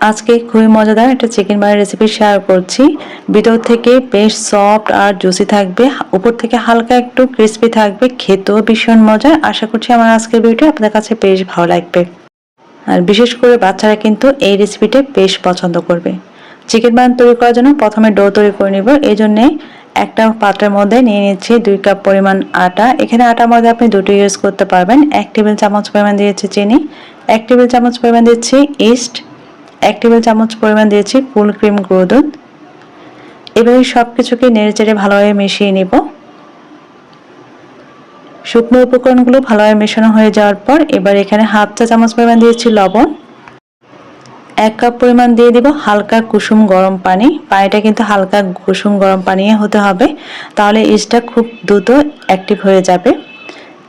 আজকে খুবই মজাদার একটা চিকেন বারের রেসিপি শেয়ার করছি। ভিতর থেকে বেশ সফট আর জুসি থাকবে। উপর থেকে হালকা একটু ক্রিস্পি থাকবে। খেতেও ভীষণ মজার। আশা করছি আমার আজকের ভিডিও আপনাদের কাছে বেশ ভালো লাগবে। আর বিশেষ করে বাচ্চারা কিন্তু এই রেসিপিটা বেশ পছন্দ করবে। চিকেন বান তৈরি করার জন্য প্রথমে ডো তৈরি করে নিব। এই জন্যে একটা পাত্রের মধ্যে নিয়ে নিচ্ছি দুই কাপ পরিমাণ আটা। এখানে আটার মধ্যে আপনি দুটো ইউজ করতে পারবেন। এক টেবিল চামচ পরিমাণ দিয়েছি চিনি। এক টেবিল চামচ পরিমাণ দিচ্ছি ইস্ট এক টেবিল চামচ পরিমাণ দিয়েছি ফুল ক্রিম গুঁড়ো দুধ। এবারে সব কিছুকে নেড়ে চেড়ে ভালোভাবে মিশিয়ে নিব। শুকনো উপকরণগুলো ভালোভাবে মেশানো হয়ে যাওয়ার পর এবার এখানে হাফ চা চামচ পরিমাণ দিয়েছি লবণ। এক কাপ পরিমাণ দিয়ে দিব হালকা কুসুম গরম পানি। পানিটা কিন্তু হালকা কুসুম গরম পানি হতে হবে। তাহলে ইস্টটা খুব দ্রুত অ্যাক্টিভ হয়ে যাবে।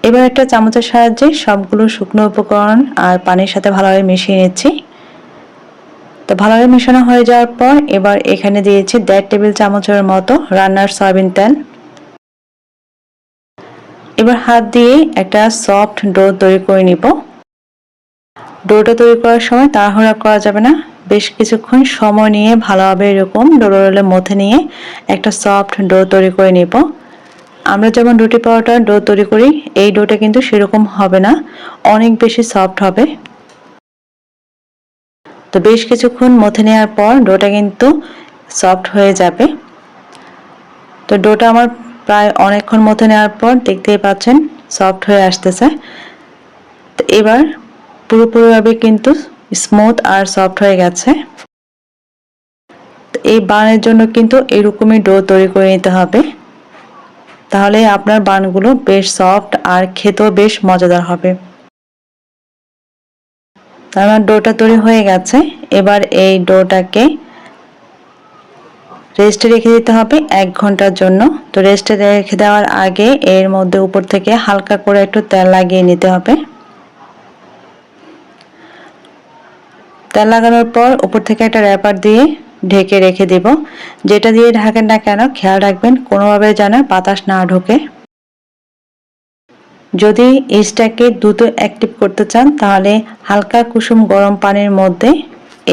এবার একটা চামচের সাহায্যে সবগুলো শুকনো উপকরণ আর পানির সাথে ভালোভাবে মিশিয়ে নিচ্ছি। তো ভালোভাবে মেশানো হয়ে যাওয়ার পর এবার এখানে দিয়েছি দেড় টেবিল চামচের মতো রান্নার সয়াবিন তেল। এবার হাত দিয়ে একটা সফট ডো তৈরি করে নিব। ডোটা তৈরি করার সময় তাড়াহুড়া করা যাবে না। বেশ কিছুক্ষণ সময় নিয়ে ভালোভাবে এরকম ডোরো রোলে মধ্যে নিয়ে একটা সফট ডো তৈরি করে নিব। আমরা যেমন রুটি পাউডার ডো তৈরি করি, এই ডোটা কিন্তু সেরকম হবে না। অনেক বেশি সফট হবে। তো বেশ কিছুক্ষণ মথে নেওয়ার পর ডোটা কিন্তু সফট হয়ে যাবে। তো ডোটা আমার প্রায় অনেকক্ষণ মথে নেওয়ার পর দেখতেই পাচ্ছেন সফট হয়ে আসতেছে। তো এবার পুরোপুরিভাবে কিন্তু স্মুথ আর সফট হয়ে গেছে। এই বানের জন্য কিন্তু এরকমই ডো তৈরি করে নিতে হবে। তাহলে আপনার বানগুলো বেশ সফট আর খেতেও বেশ মজাদার হবে। আমার ডোটা তৈরি হয়ে গেছে। এবার এই ডোটাকে রেস্টে রেখে দিতে হবে এক ঘণ্টার জন্য। তো রেস্টে রেখে দেওয়ার আগে এর মধ্যে উপর থেকে হালকা করে একটু তেল লাগিয়ে নিতে হবে। তেল লাগানোর পর উপর থেকে একটা র্যাপার দিয়ে ঢেকে রেখে দেব। যেটা দিয়ে ঢাকেন না কেন, খেয়াল রাখবেন, কোনোভাবে যেন বাতাস না ঢোকে। যদি ইস্টটাকে দ্রুত অ্যাক্টিভ করতে চান, তাহলে হালকা কুসুম গরম পানির মধ্যে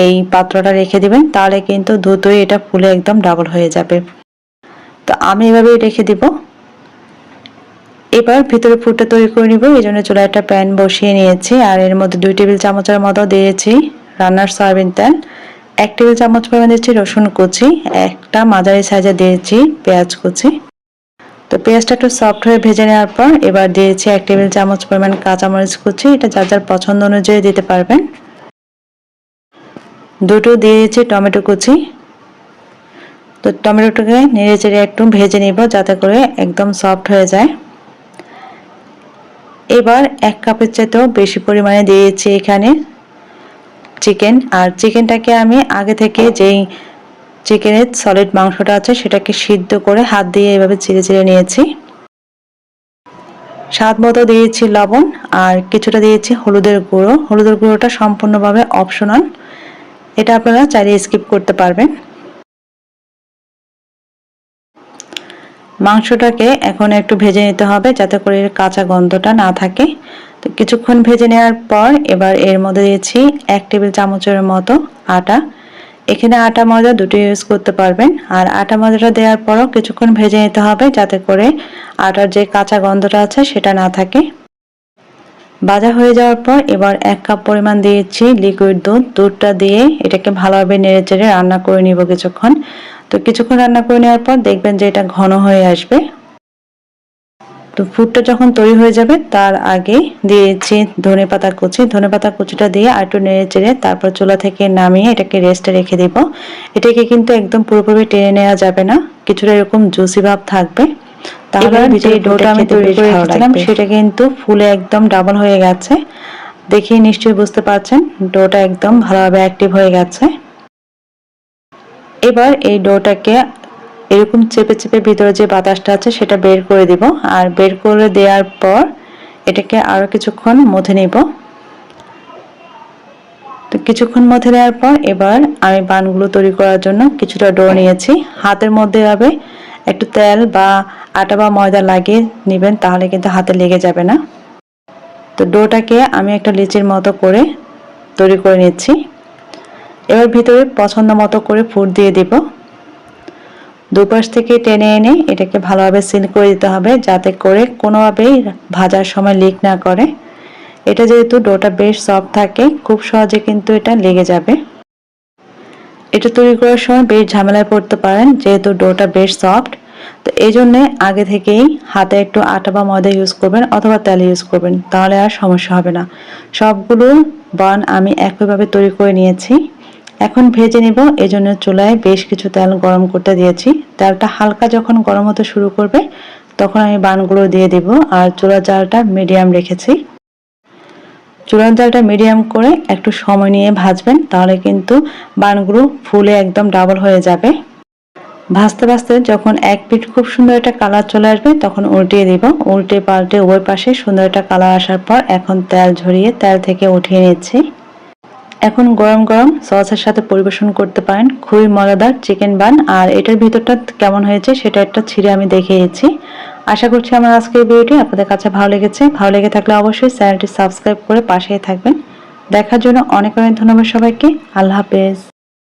এই পাত্রটা রেখে দিবেন, তাহলে কিন্তু দ্রুতই এটা ফুলে একদম ডাবল হয়ে যাবে। তো আমি এভাবেই রেখে দিব। এবার ভিতরে ফুটটা তৈরি করে নিব, এই জন্য চুলা একটা প্যান বসিয়ে নিয়েছি, আর এর মধ্যে দুই টেবিল চামচের মতো দিয়েছি রান্নার সয়াবিন তেল, এক টেবিল চামচ পরিমাণ দিয়েছি রসুন কুচি, একটা মাঝারি সাইজে দিয়েছি পেঁয়াজ কুচি তো পেঁয়াজটা একটু সফট হয়ে ভেজে নেওয়ার পর এবার দিয়েছি এক টেবিল চামচ পরিমাণ কাঁচামরিচ কুচি। এটা যার যার পছন্দ অনুযায়ী দিতে পারবেন। দুটো দিয়েছি টমেটো কুচি। তো টমেটোটাকে নেড়ে চেড়ে একটু ভেজে নিব যাতে করে একদম সফট হয়ে যায়। এবার এক কাপের চাইতেও বেশি পরিমাণে দিয়েছি এখানে চিকেন আর চিকেনটাকে আমি আগে থেকে যেই চিকেনের সলিড মাংসটা আছে, সেটাকে সিদ্ধ করে হাত দিয়ে এভাবে চিড়ে চিড়ে নিয়েছি। স্বাদ মতো দিয়েছি লবণ আর কিছুটা দিয়েছি হলুদের গুঁড়ো। হলুদের গুঁড়োটা সম্পূর্ণভাবে অপশনাল এটা আপনারা চাইলে স্কিপ করতে পারবেন। মাংসটাকে এখন একটু ভেজে নিতে হবে যাতে করে কাঁচা গন্ধটা না থাকে। তো কিছুক্ষণ ভেজে নেওয়ার পর এবার এর মধ্যে দিয়েছি এক টেবিল চামচের মতো আটা। এখানে আটা ময়দা দুটো ইউজ করতে পারবেন। আর আটা ময়দাটা দেওয়ার পরও কিছুক্ষণ ভেজে নিতে হবে যাতে করে আটার যে কাঁচা গন্ধটা আছে সেটা না থাকে। ভাজা হয়ে যাওয়ার পর এবার এক কাপ পরিমাণ দিয়েছি লিকুইড দুধ। দুধটা দিয়ে এটাকে ভালোভাবে নেড়ে চেড়ে রান্না করে নিব কিছুক্ষণ। তো কিছুক্ষণ রান্না করে নেওয়ার পর দেখবেন যে এটা ঘন হয়ে আসবে। তো ফুডটা যখন তৈরি হয়ে যাবে তার আগে দিয়েছি ধনে পাতা কুচি। ধনে পাতা কুচিটা দিয়ে আর একটু নেড়ে চেড়ে তারপর চুলা থেকে নামিয়ে এটাকে রেস্টে রেখে দেব। এটাকে কিন্তু একদম পুরোপুরি টেনে নেওয়া যাবে না কিছুটা এরকম জুসি ভাব থাকবে। তাহলে যে ডোটা আমি তৈরি করে রেখেছিলাম সেটা কিন্তু ফুলে একদম ডাবল হয়ে গেছে। দেখে নিশ্চয়ই বুঝতে পারছেন ডোটা একদম ভালোভাবে অ্যাক্টিভ হয়ে গেছে। এবার এই ডোটাকে এরকম চেপে চেপে ভিতরে যে বাতাসটা আছে সেটা বের করে দিব। আর বের করে দেওয়ার পর এটাকে আরও কিছুক্ষণ মধ্যে নিব। তো কিছুক্ষণ মধ্যে দেওয়ার পর এবার আমি বানগুলো তৈরি করার জন্য কিছুটা ডো নিয়েছি। হাতের মধ্যে হবে একটু তেল বা আটা বা ময়দা লাগিয়ে নেবেন, তাহলে কিন্তু হাতে লেগে যাবে না। তো ডোটাকে আমি একটা লিচির মতো করে তৈরি করে নিচ্ছি। এবার ভিতরে পছন্দ মতো করে ফুট দিয়ে দিব। দুপাশ থেকে টেনে এনে এটাকে ভালোভাবে সিল করে দিতে হবে যাতে করে কোনোভাবেই ভাজার সময় লিক না করে। এটা যেহেতু ডোটা বেশ সফট থাকে, খুব সহজে কিন্তু এটা লেগে যাবে। এটা তৈরি করার সময় বেশ ঝামেলায় পড়তে পারেন, যেহেতু ডোটা বেশ সফট। তো এই জন্যে আগে থেকেই হাতে একটু আটা বা ময়দা ইউজ করবেন অথবা তেল ইউজ করবেন, তাহলে আর সমস্যা হবে না। সবগুলো বান আমি একইভাবে তৈরি করে নিয়েছি। এখন ভেজে নিব এই জন্য চুলায় বেশ কিছু তেল গরম করতে দিয়েছি। তেলটা হালকা যখন গরম হতে শুরু করবে, তখন আমি বানগুলো দিয়ে দিব আর চুলার জালটা মিডিয়াম রেখেছি। চুলার জালটা মিডিয়াম করে একটু সময় নিয়ে ভাজবেন, তাহলে কিন্তু বানগুলো ফুলে একদম ডাবল হয়ে যাবে। ভাজতে ভাজতে যখন এক পিঠ খুব সুন্দর একটা কালার চলে আসবে, তখন উল্টিয়ে দিব। উল্টে পাল্টে উভয় পাশে সুন্দর একটা কালার আসার পর এখন তেল ঝরিয়ে তেল থেকে উঠিয়ে নিচ্ছি। এখন গরম গরম সসের সাথে পরিবেশন করতে পারেন। খুবই মজাদার চিকেন বান। আর এটার ভিতরটা কেমন হয়েছে সেটা একটা ছিঁড়ে আমি দেখিয়েছি আশা করছি আমার আজকের ভিডিওটি আপনাদের কাছে ভালো লেগেছে। ভালো লেগে থাকলে অবশ্যই চ্যানেলটি সাবস্ক্রাইব করে পাশেই থাকবেন। দেখার জন্য অনেক অনেক ধন্যবাদ সবাইকে। আল্লাহ হাফেজ।